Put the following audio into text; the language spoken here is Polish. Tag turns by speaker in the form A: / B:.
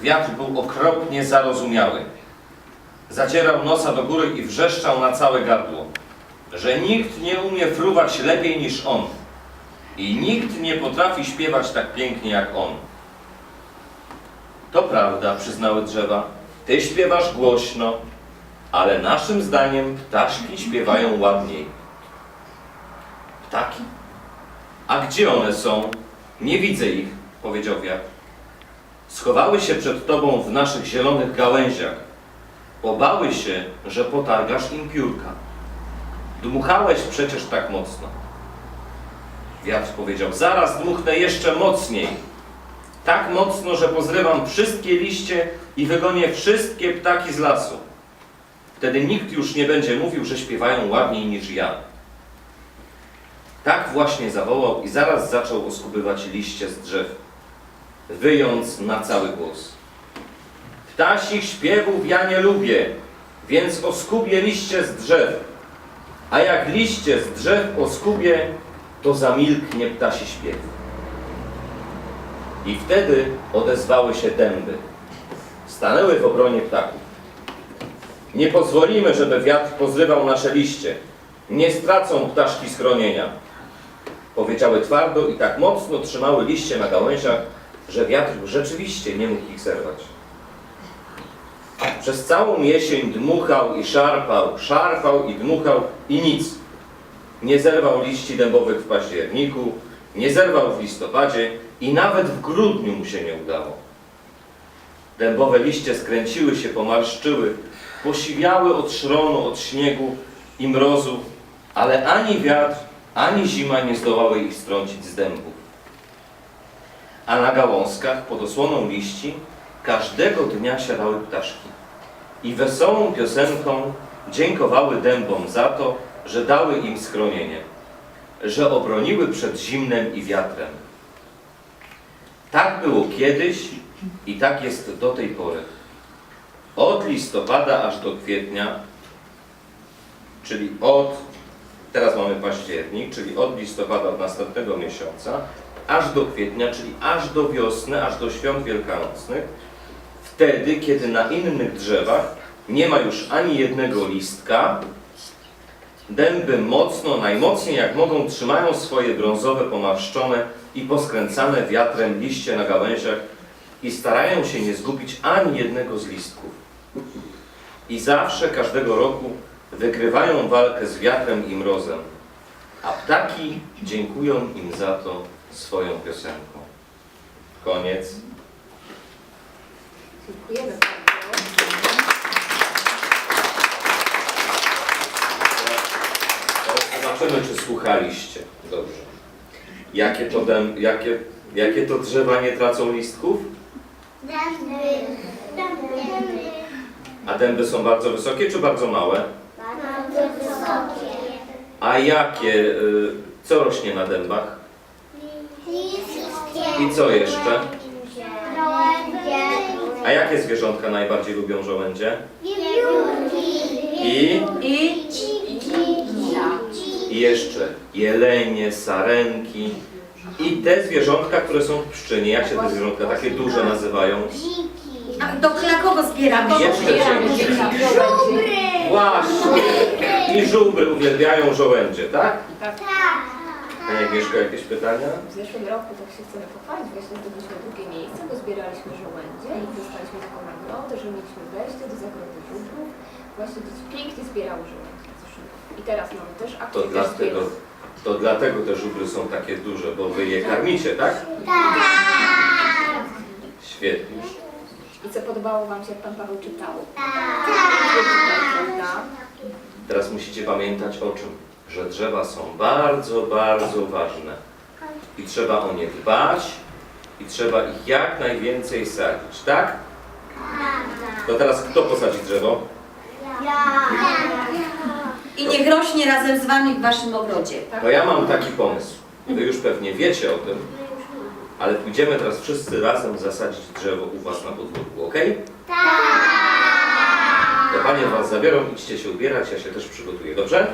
A: Wiatr był okropnie zarozumiały. Zacierał nosa do góry i wrzeszczał na całe gardło, że nikt nie umie fruwać lepiej niż on i nikt nie potrafi śpiewać tak pięknie jak on. To prawda, przyznały drzewa, ty śpiewasz głośno, ale naszym zdaniem ptaszki śpiewają ładniej. Ptaki? A gdzie one są? Nie widzę ich, powiedział wiatr. Schowały się przed tobą w naszych zielonych gałęziach. Obały się, że potargasz im piórka. Dmuchałeś przecież tak mocno. Wiatr powiedział, zaraz dmuchnę jeszcze mocniej. Tak mocno, że pozrywam wszystkie liście i wygonię wszystkie ptaki z lasu. Wtedy nikt już nie będzie mówił, że śpiewają ładniej niż ja. Tak właśnie zawołał i zaraz zaczął oskubywać liście z drzew, wyjąc na cały głos. Ptasich śpiewów ja nie lubię, więc oskubię liście z drzew. A jak liście z drzew oskubię, to zamilknie ptasi śpiew. I wtedy odezwały się dęby. Stanęły w obronie ptaków. Nie pozwolimy, żeby wiatr pozrywał nasze liście. Nie stracą ptaszki schronienia. Powiedziały twardo i tak mocno trzymały liście na gałęziach, że wiatr rzeczywiście nie mógł ich zerwać. Przez całą jesień dmuchał i szarpał, szarpał i dmuchał i nic. Nie zerwał liści dębowych w październiku, nie zerwał w listopadzie i nawet w grudniu mu się nie udało. Dębowe liście skręciły się, pomarszczyły, posiwiały od szronu, od śniegu i mrozu, ale ani wiatr, ani zima nie zdołały ich strącić z dębów. A na gałązkach pod osłoną liści każdego dnia siadały ptaszki i wesołą piosenką dziękowały dębom za to, że dały im schronienie, że obroniły przed zimnem i wiatrem. Tak było kiedyś i tak jest do tej pory. Od listopada aż do kwietnia, czyli od, teraz mamy październik, czyli od listopada od następnego miesiąca, aż do kwietnia, czyli aż do wiosny, aż do świąt wielkanocnych, wtedy, kiedy na innych drzewach nie ma już ani jednego listka, dęby mocno, najmocniej jak mogą, trzymają swoje brązowe, pomarszczone i poskręcane wiatrem liście na gałęziach i starają się nie zgubić ani jednego z listków. I zawsze, każdego roku wygrywają walkę z wiatrem i mrozem, a ptaki dziękują im za to swoją piosenką. Koniec.
B: Dziękujemy bardzo.
A: Zobaczymy, czy słuchaliście dobrze. Jakie to, dęb, jakie, jakie to drzewa nie tracą listków?
C: Dęby. Dęby.
A: A dęby są bardzo wysokie czy bardzo małe?
C: Bardzo wysokie.
A: A jakie, y, co rośnie na dębach? I co jeszcze?
C: Żołędzie.
A: A jakie zwierzątka najbardziej lubią żołędzie?
C: Wiewiórki.
A: I,
B: I
A: i jeszcze jelenie, sarenki i te zwierzątka, które są w pszczynie. Jak się te zwierzątka takie duże nazywają?
B: A do kogo zbieramy?
A: Jeszcze dzieci.
C: Żubry.
A: Właśnie! I żubry uwielbiają żołędzie, tak?
C: Tak.
A: Pani Agnieszka, jakieś pytania?
D: W zeszłym roku tak się chcemy pochwalić, właśnie zdobyliśmy drugie miejsce, bo zbieraliśmy żołędzie i dostaliśmy taką nagrodę, że mieliśmy wejście do zagrody żubrów. Właśnie dzieci pięknie zbierały żołędzie w zeszłym roku. I teraz mamy też
A: To
D: akcję też
A: dlatego, to dlatego te żubry są takie duże, bo wy je karmicie, tak?
C: Tak.
A: Świetnie.
D: I co podobało Wam się, jak Pan Paweł czytał?
C: Tak.
D: Prawda?
A: Teraz musicie pamiętać o czym? Że drzewa są bardzo, bardzo ważne. I trzeba o nie dbać i trzeba ich jak najwięcej sadzić, tak? To teraz kto posadzi drzewo?
C: Ja.
B: I niech rośnie razem z wami w waszym ogrodzie.
A: To ja mam taki pomysł. Wy już pewnie wiecie o tym, ale pójdziemy teraz wszyscy razem zasadzić drzewo u was na podwórku, ok?
C: Tak.
A: Panie was zabiorą, idźcie się ubierać, ja się też przygotuję, dobrze?